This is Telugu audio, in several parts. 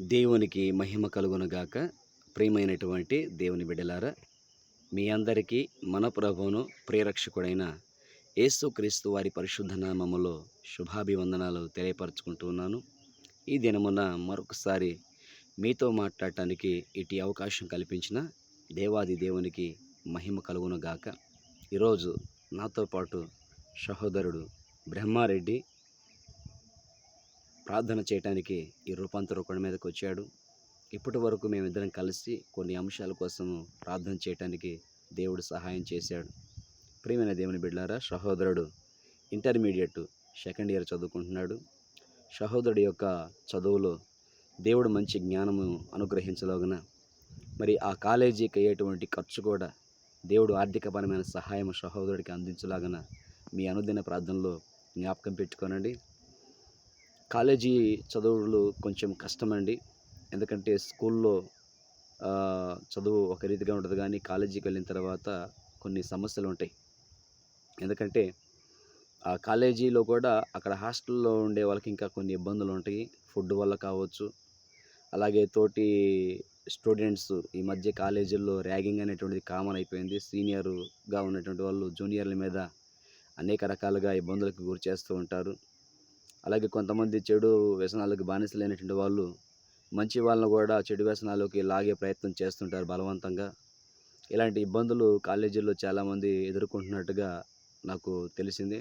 దేవునికి మహిమ కలుగునుగాక. ప్రియమైనటువంటి దేవుని బిడ్డలారా మీ అందరికీ మన ప్రభువును ప్రియరక్షకుడైన యేసుక్రీస్తు వారి పరిశుద్ధ నామములో శుభాభివందనాలు తెలియపరచుకుంటున్నాను ఈ దినమున మరొకసారి మీతో మాట్లాడటానికి ఇటు అవకాశం కల్పించిన దేవాది దేవునికి మహిమ కలుగునుగాక. ఈరోజు నాతో పాటు సహోదరుడు బ్రహ్మారెడ్డి ప్రార్థన చేయడానికి ఈ రూపాంతర కొండ మీదకి వచ్చాడు. ఇప్పటి వరకు మేమిద్దరం కలిసి కొన్ని అంశాల కోసము ప్రార్థన చేయడానికి దేవుడు సహాయం చేశాడు. ప్రియమైన దేవుని బిడ్డారా సహోదరుడు ఇంటర్మీడియట్ సెకండ్ ఇయర్ చదువుకుంటున్నాడు. సహోదరుడి యొక్క చదువులో దేవుడు మంచి జ్ఞానము అనుగ్రహించలోగన మరి ఆ కాలేజీకి అయ్యేటువంటి ఖర్చు కూడా దేవుడు ఆర్థికపరమైన సహాయం సహోదరుడికి అందించలాగన మీ అనుదిన ప్రార్థనలో జ్ఞాపకం పెట్టుకోనండి. కాలేజీ చదువులు కొంచెం కష్టమండి. ఎందుకంటే స్కూల్లో చదువు ఒక రీతిగా ఉంటుంది కానీ కాలేజీకి వెళ్ళిన తర్వాత కొన్ని సమస్యలు ఉంటాయి. ఎందుకంటే ఆ కాలేజీలో కూడా అక్కడ హాస్టల్లో ఉండే వాళ్ళకి ఇంకా కొన్ని ఇబ్బందులు ఉంటాయి. ఫుడ్ వల్ల కావచ్చు. అలాగే తోటి స్టూడెంట్స్ ఈ మధ్య కాలేజీల్లో ర్యాగింగ్ అనేటువంటిది కామన్ అయిపోయింది. సీనియర్గా ఉన్నటువంటి వాళ్ళు జూనియర్ల మీద అనేక రకాలుగా ఇబ్బందులకు గురి చేస్తూ ఉంటారు. అలాగే కొంతమంది చెడు వ్యసనాలకు బానిసలైనటువంటి వాళ్ళు మంచి వాళ్ళని కూడా చెడు వ్యసనాలకి లాగే ప్రయత్నం చేస్తుంటారు బలవంతంగా. ఇలాంటి ఇబ్బందులు కాలేజీల్లో చాలామంది ఎదుర్కొంటున్నట్టుగా నాకు తెలిసింది.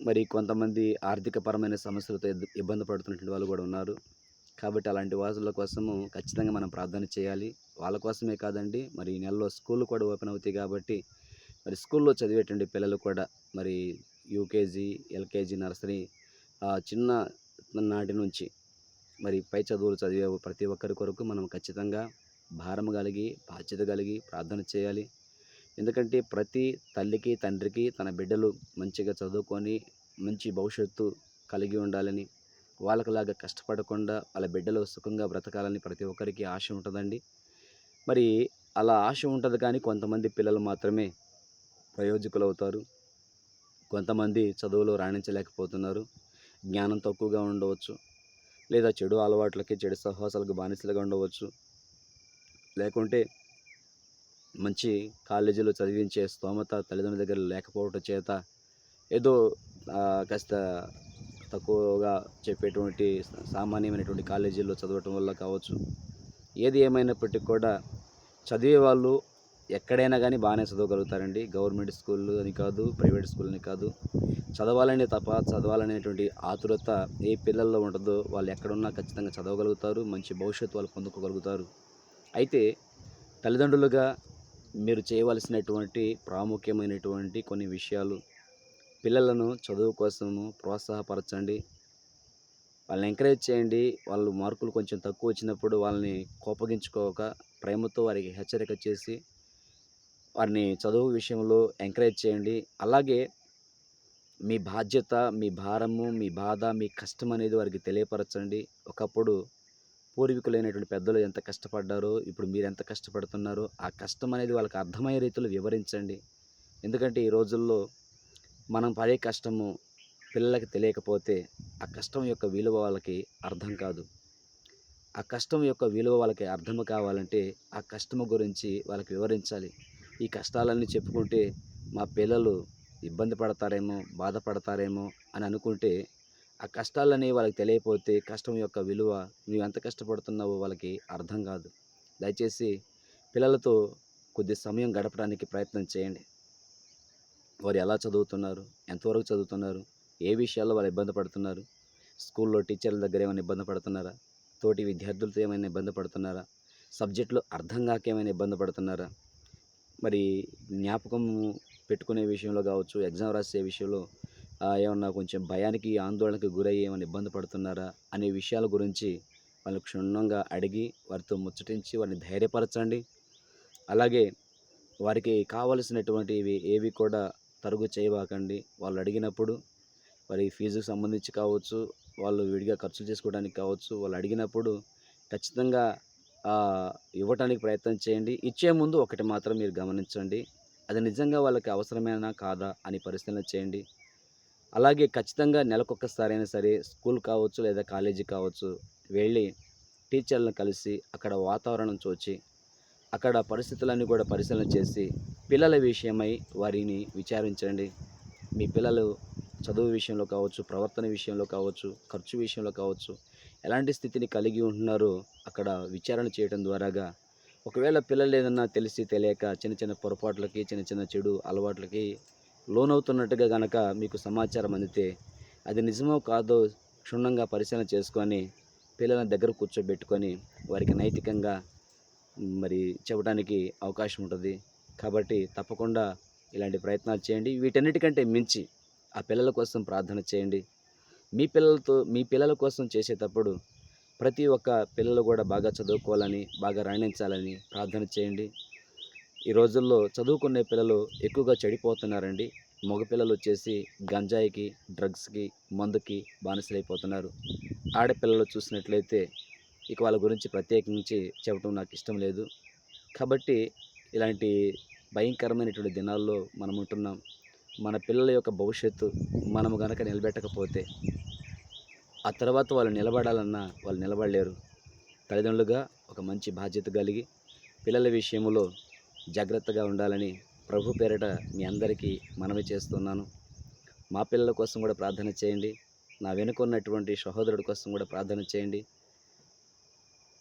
మరి కొంతమంది ఆర్థికపరమైన సమస్యలతో ఇబ్బంది పడుతున్నటువంటి వాళ్ళు కూడా ఉన్నారు. కాబట్టి అలాంటి వాళ్ళ కోసము ఖచ్చితంగా మనం ప్రార్థన చేయాలి. వాళ్ళ కోసమే కాదండి మరి ఈ నెలలో స్కూల్ కూడా ఓపెన్ అవుతాయి కాబట్టి మరి స్కూల్లో చదివేటువంటి పిల్లలు కూడా మరి యూకేజీ ఎల్కేజీ నర్సరీ ఆ చిన్న నాటి నుంచి మరి పై చదువులు చదివే ప్రతి ఒక్కరి కొరకు మనం ఖచ్చితంగా భారం కలిగి బాధ్యత కలిగి ప్రార్థన చేయాలి. ఎందుకంటే ప్రతి తల్లికి తండ్రికి తన బిడ్డలు మంచిగా చదువుకొని మంచి భవిష్యత్తు కలిగి ఉండాలని వాళ్ళకిలాగా కష్టపడకుండా వాళ్ళ బిడ్డలు సుఖంగా బ్రతకాలని ప్రతి ఒక్కరికి ఆశ ఉంటుందండి. మరి అలా ఆశ ఉంటుంది కానీ కొంతమంది పిల్లలు మాత్రమే ప్రయోజకులు అవుతారు కొంతమంది చదువులో రాణించలేకపోతున్నారు జ్ఞానం తక్కువగా ఉండవచ్చు లేదా చెడు అలవాట్లకి చెడు సహవాసాలకు బానిసలుగా ఉండవచ్చు. లేకుంటే మంచి కాలేజీలో చదివించే స్తోమత తల్లిదండ్రుల దగ్గర లేకపోవటం చేత ఏదో కాస్త తక్కువగా చెప్పేటువంటి సామాన్యమైనటువంటి కాలేజీల్లో చదవటం వల్ల కావచ్చు. ఏది ఏమైనప్పటికీ కూడా చదివే వాళ్ళు ఎక్కడైనా కానీ బాగానే చదవగలుగుతారండి. గవర్నమెంట్ స్కూల్ అని కాదు ప్రైవేట్ స్కూల్ అని కాదు. చదవాలనే తప్ప చదవాలనేటువంటి ఆతురత ఏ పిల్లల్లో ఉంటుందో వాళ్ళు ఎక్కడున్నా ఖచ్చితంగా చదవగలుగుతారు. మంచి భవిష్యత్తు వాళ్ళు పొందుకోగలుగుతారు. అయితే తల్లిదండ్రులుగా మీరు చేయవలసినటువంటి ప్రాముఖ్యమైనటువంటి కొన్ని విషయాలు పిల్లలను చదువు కోసము ప్రోత్సాహపరచండి. వాళ్ళని ఎంకరేజ్ చేయండి. వాళ్ళు మార్కులు కొంచెం తక్కువ వచ్చినప్పుడు వాళ్ళని కోపగించుకోక ప్రేమతో వారికి హెచ్చరిక చేసి వారిని చదువు విషయంలో ఎంకరేజ్ చేయండి. అలాగే మీ బాధ్యత మీ భారము మీ బాధ మీ కష్టం అనేది వారికి తెలియపరచండి. ఒకప్పుడు పూర్వీకులైనటువంటి పెద్దలు ఎంత కష్టపడ్డారో ఇప్పుడు మీరు ఎంత కష్టపడుతున్నారో ఆ కష్టం అనేది వాళ్ళకి అర్థమయ్యే రీతిలో వివరించండి. ఎందుకంటే ఈ రోజుల్లో మనం పడే కష్టము పిల్లలకి తెలియకపోతే ఆ కష్టం యొక్క విలువ వాళ్ళకి అర్థం కాదు. ఆ కష్టం యొక్క విలువ వాళ్ళకి అర్థం కావాలంటే ఆ కష్టము గురించి వాళ్ళకి వివరించాలి. ఈ కష్టాలన్నీ చెప్పుకుంటే మా పిల్లలు ఇబ్బంది పడతారేమో బాధపడతారేమో అని అనుకుంటే ఆ కష్టాలని వాళ్ళకి తెలియకపోతే కష్టం యొక్క విలువ నువ్వు ఎంత కష్టపడుతున్నావో వాళ్ళకి అర్థం కాదు. దయచేసి పిల్లలతో కొద్ది సమయం గడపడానికి ప్రయత్నం చేయండి. వారు ఎలా చదువుతున్నారు ఎంతవరకు చదువుతున్నారు ఏ విషయాల్లో వాళ్ళు ఇబ్బంది పడుతున్నారు స్కూల్లో టీచర్ల దగ్గర ఏమైనా ఇబ్బంది పడుతున్నారా తోటి విద్యార్థులతో ఏమైనా ఇబ్బంది పడుతున్నారా సబ్జెక్టులు అర్థం కాక ఏమైనా ఇబ్బంది పడుతున్నారా మరి జ్ఞాపకం పెట్టుకునే విషయంలో కావచ్చు ఎగ్జామ్ రాసే విషయంలో ఏమన్నా కొంచెం భయానికి ఆందోళనకి గురయ్యి ఏమైనా ఇబ్బంది పడుతున్నారా అనే విషయాల గురించి వాళ్ళు క్షుణ్ణంగా అడిగి వారితో ముచ్చటించి వారిని ధైర్యపరచండి. అలాగే వారికి కావలసినటువంటివి ఏవి కూడా తరుగు చేయబాకండి. వాళ్ళు అడిగినప్పుడు వారి ఫీజుకు సంబంధించి కావచ్చు వాళ్ళు విడిగా ఖర్చులు చేసుకోవడానికి కావచ్చు వాళ్ళు అడిగినప్పుడు ఖచ్చితంగా ఇవ్వటానికి ప్రయత్నం చేయండి. ఇచ్చే ముందు ఒకటి మాత్రం మీరు గమనించండి. అది నిజంగా వాళ్ళకి అవసరమేనా కాదా అని పరిశీలన చేయండి. అలాగే ఖచ్చితంగా నెలకొకసారైనా సరే స్కూల్ కావచ్చు లేదా కాలేజీ కావచ్చు వెళ్ళి టీచర్లను కలిసి అక్కడ వాతావరణం చూచి అక్కడ పరిస్థితులన్నీ కూడా పరిశీలన చేసి పిల్లల విషయమై వారిని విచారించండి. మీ పిల్లలు చదువు విషయంలో కావచ్చు ప్రవర్తన విషయంలో కావచ్చు ఖర్చు విషయంలో కావచ్చు ఎలాంటి స్థితిని కలిగి ఉంటున్నారో అక్కడ విచారణ చేయడం ద్వారాగా ఒకవేళ పిల్లలు ఏదన్నా తెలిసి తెలియక చిన్న చిన్న పొరపాట్లకి చిన్న చిన్న చెడు అలవాట్లకి లోనవుతున్నట్టుగా గనక మీకు సమాచారం అందితే అది నిజమో కాదో క్షుణ్ణంగా పరిశీలన చేసుకొని పిల్లల దగ్గర కూర్చోబెట్టుకొని వారికి నైతికంగా మరి చెప్పడానికి అవకాశం ఉంటుంది. కాబట్టి తప్పకుండా ఇలాంటి ప్రయత్నాలు చేయండి. వీటన్నిటికంటే మించి ఆ పిల్లల కోసం ప్రార్థన చేయండి. మీ పిల్లలతో మీ పిల్లల కోసం చేసేటప్పుడు ప్రతి ఒక్క పిల్లలు కూడా బాగా చదువుకోవాలని బాగా రాణించాలని ప్రార్థన చేయండి. ఈ రోజుల్లో చదువుకునే పిల్లలు ఎక్కువగా చెడిపోతున్నారండి. మగపిల్లలు వచ్చేసి గంజాయికి డ్రగ్స్కి మందుకి బానిసలైపోతున్నారు. ఆడపిల్లలు చూసినట్లయితే ఇక వాళ్ళ గురించి ప్రత్యేకించి చెప్పడం నాకు ఇష్టం లేదు. కాబట్టి ఇలాంటి భయంకరమైనటువంటి దినాల్లో మనం ఉంటున్నాం. మన పిల్లల యొక్క భవిష్యత్తు మనము గనక నిలబెట్టకపోతే ఆ తర్వాత వాళ్ళు నిలబడాలన్నా వాళ్ళు నిలబడలేరు. తల్లిదండ్రులుగా ఒక మంచి బాధ్యత కలిగి పిల్లల విషయంలో జాగ్రత్తగా ఉండాలని ప్రభు పేరిట మీ అందరికీ మనవి చేస్తున్నాను. మా పిల్లల కోసం కూడా ప్రార్థన చేయండి. నా వెనుకున్నటువంటి సహోదరుడి కోసం కూడా ప్రార్థన చేయండి.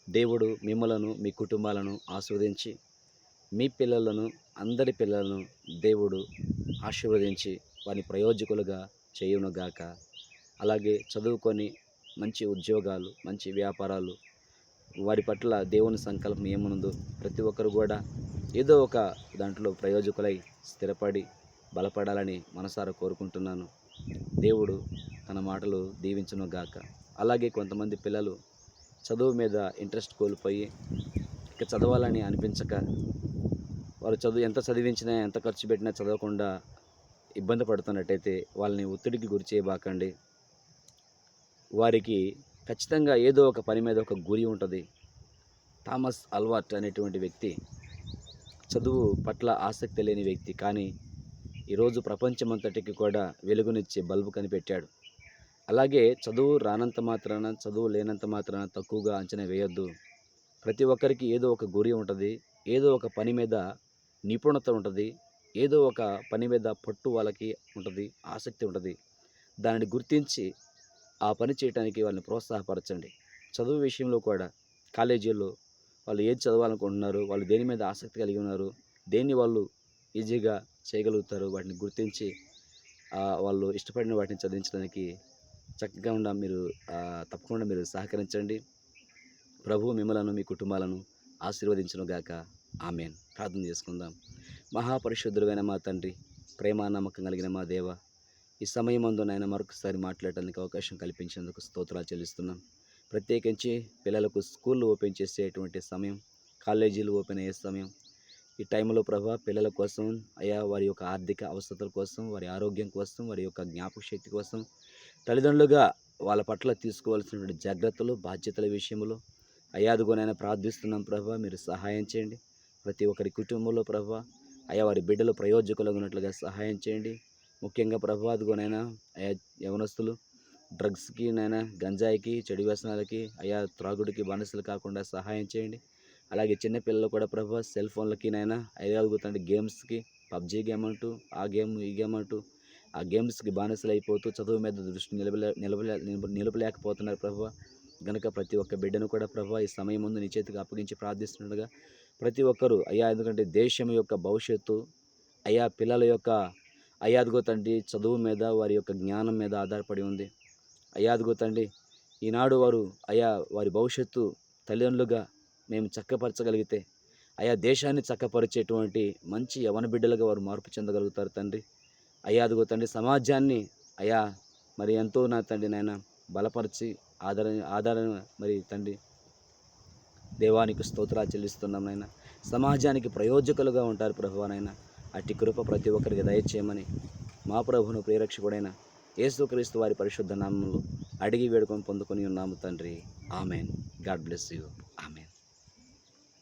దేవుడు మిమ్మలను మీ కుటుంబాలను ఆస్వాదించి మీ పిల్లలను అందరి పిల్లలను దేవుడు ఆశీర్వదించి వారి ప్రయోజకులుగా చేయునుగాక. అలాగే చదువుకొని మంచి ఉద్యోగాలు మంచి వ్యాపారాలు వారి పట్ల దేవుని సంకల్పం ఏముందో ప్రతి ఒక్కరు కూడా ఏదో ఒక దాంట్లో ప్రయోజకులై స్థిరపడి బలపడాలని మనసారా కోరుకుంటున్నాను. దేవుడు తన మాటలు దీవించను గాక అలాగే కొంతమంది పిల్లలు చదువు మీద ఇంట్రెస్ట్ కోల్పోయి ఇక చదవాలని అనిపించక వారు చదువు ఎంత చదివించినా ఎంత ఖర్చు పెట్టినా చదవకుండా ఇబ్బంది పడుతున్నట్టయితే వాళ్ళని ఒత్తిడికి గురి చేయబాకండి. వారికి ఖచ్చితంగా ఏదో ఒక పని మీద ఒక గురి ఉంటుంది. థామస్ అల్వార్ట్ అనేటువంటి వ్యక్తి చదువు పట్ల ఆసక్తి లేని వ్యక్తి. కానీ ఈరోజు ప్రపంచమంతటికి కూడా వెలుగునిచ్చే బల్బు కనిపెట్టాడు. అలాగే చదువు రానంత మాత్రాన చదువు లేనంత మాత్రాన తక్కువగా అంచనా వేయొద్దు. ప్రతి ఒక్కరికి ఏదో ఒక గురి ఉంటుంది. ఏదో ఒక పని మీద నిపుణత ఉంటుంది. ఏదో ఒక పని మీద పట్టు వాళ్ళకి ఉంటుంది. ఆసక్తి ఉంటుంది. దానిని గుర్తించి ఆ పని చేయడానికి వాళ్ళని ప్రోత్సాహపరచండి. చదువు విషయంలో కూడా కాలేజీల్లో వాళ్ళు ఏది చదవాలనుకుంటున్నారు వాళ్ళు దేని మీద ఆసక్తి కలిగి ఉన్నారు దేన్ని వాళ్ళు ఈజీగా చేయగలుగుతారు వాటిని గుర్తించి వాళ్ళు ఇష్టపడిన వాటిని చదివించడానికి చక్కగా ఉండ మీరు తప్పకుండా మీరు సహకరించండి. ప్రభు మిమ్మలను మీ కుటుంబాలను ఆశీర్వదించనుగాక ఆమెన్. ప్రార్థన చేసుకుందాం. మహాపరిశుద్ధుడైన మా తండ్రి ప్రేమ నమ్మకం కలిగిన మా దేవ ఈ సమయం అందు నాయన మరొకసారి మాట్లాడటానికి అవకాశం కల్పించేందుకు స్తోత్రాలు చెల్లిస్తున్నాం. ప్రత్యేకించి పిల్లలకు స్కూళ్ళు ఓపెన్ చేసేటువంటి సమయం కాలేజీలు ఓపెన్ అయ్యే సమయం ఈ టైంలో ప్రభా పిల్లల కోసం అయా వారి యొక్క ఆర్థిక అవసరతల కోసం వారి ఆరోగ్యం కోసం వారి యొక్క జ్ఞాపక శక్తి కోసం తల్లిదండ్రులుగా వాళ్ళ పట్ల తీసుకోవాల్సినటువంటి జాగ్రత్తలు బాధ్యతల విషయంలో అయాదుగోనైనా ప్రార్థిస్తున్నాం ప్రభా మీరు సహాయం చేయండి. ప్రతి ఒక్కరి కుటుంబంలో ప్రభా అయా వారి బిడ్డలు ప్రయోజకులుగా ఉన్నట్లుగా సహాయం చేయండి. ముఖ్యంగా ప్రభా అదిగోనైనా అయా యవనస్తులు డ్రగ్స్కి నైనా గంజాయికి చెడు వ్యసనాలకి అయా త్రాగుడికి బానిసలు కాకుండా సహాయం చేయండి. అలాగే చిన్నపిల్లలు కూడా ప్రభా సెల్ ఫోన్లకి నైనా అయ్యాగుతండి గేమ్స్కి పబ్జీ గేమ్ అంటూ ఆ గేమ్ ఈ గేమ్ అంటూ ఆ గేమ్స్కి బానిసలు అయిపోతూ చదువు మీద దృష్టి నిలబలే నిలబలే నిలపలేకపోతున్నారు ప్రభు గనుక ప్రతి ఒక్క బిడ్డను కూడా ప్రభా ఈ సమయం ముందు నీ చేతికి అప్పగించి ప్రార్థిస్తుండగా ప్రతి ఒక్కరూ అయ్యా ఎందుకంటే దేశం యొక్క భవిష్యత్తు అయ్యా పిల్లల యొక్క అయ్యాదిగో తండ్రి చదువు మీద వారి యొక్క జ్ఞానం మీద ఆధారపడి ఉంది. అయ్యాదిగో తండ్రి ఈనాడు వారు అయా వారి భవిష్యత్తు తల్లిదండ్రులుగా మేము చక్కపరచగలిగితే అయా దేశాన్ని చక్కపరిచేటువంటి మంచి యవన బిడ్డలుగా వారు మార్పు చెందగలుగుతారు తండ్రి. అయ్యాదిగో తండ్రి సమాజాన్ని అయా మరి ఎంతో నా తండ్రి నాయన బలపరిచి ఆధార ఆదరణ మరి తండ్రి. దేవానికి స్తోత్రాలు చెల్లిస్తున్నాం నాయన. సమాజానికి ప్రయోజకులుగా ఉంటారు ప్రభువానైనా అట్టి కృప ప్రతి ఒక్కరికి దయచేయమని మా ప్రభును ప్రియరక్షకుడైన యేసుక్రీస్తు వారి పరిశుద్ధ నామంలో అడిగి వేడుకొని పొందుకొని ఉన్నాము తండ్రి. ఆమెన్. God bless you.